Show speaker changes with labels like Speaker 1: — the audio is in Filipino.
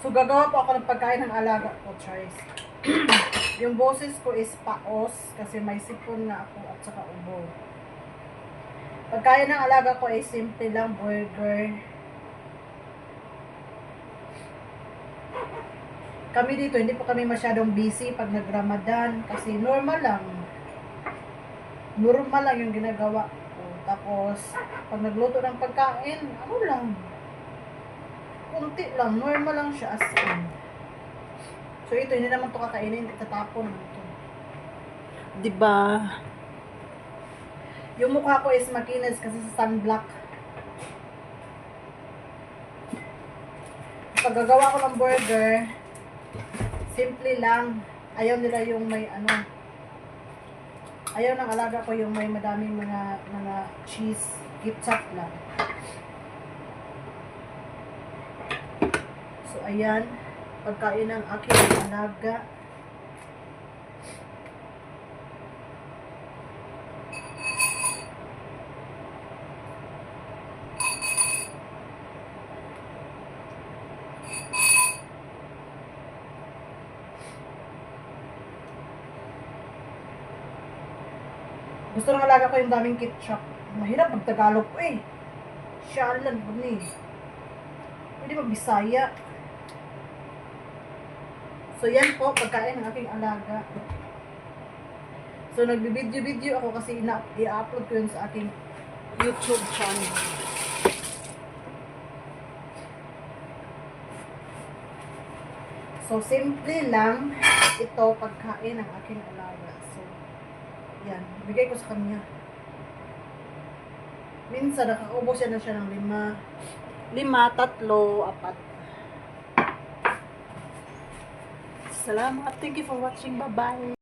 Speaker 1: So, gagawa po ako ng pagkain ng alaga ko, Charles. yung boses ko is paos kasi may sipon na ako at saka ubo. Pagkain ng alaga ko ay simple lang, burger. Kami dito, hindi po kami masyadong busy pag nag-Ramadan kasi normal lang. Normal lang yung ginagawa ko. Tapos, pag nagluto ng pagkain, ano lang, kunti lang, normal lang siya as in. So ito, hindi naman to kakainin, itatapon mo ito. Diba? Yung mukha ko is makinis kasi sa sunblock. Pag gagawa ko ng burger, simple lang. Ayaw nila yung may ano, ayaw ng alaga ko yung may madaming mga mga cheese, ketchup lang. Ayan. Pagkain ng aking alaga. Gusto ng alaga ko yung daming ketchup. Mahirap pag Tagalog ko eh. Siyalan po ni. Pwede magbisaya. So yan po, pagkain ng aking alaga. So nagbibideo-video ako kasi i-upload ko yun sa aking YouTube channel. So simple lang ito pagkain ng aking alaga. So yan, bigay ko sa kanya. Minsan nakaubos siya na siya ng lima. Lima, tatlo, apat. Salamat. Thank you for watching. Bye-bye.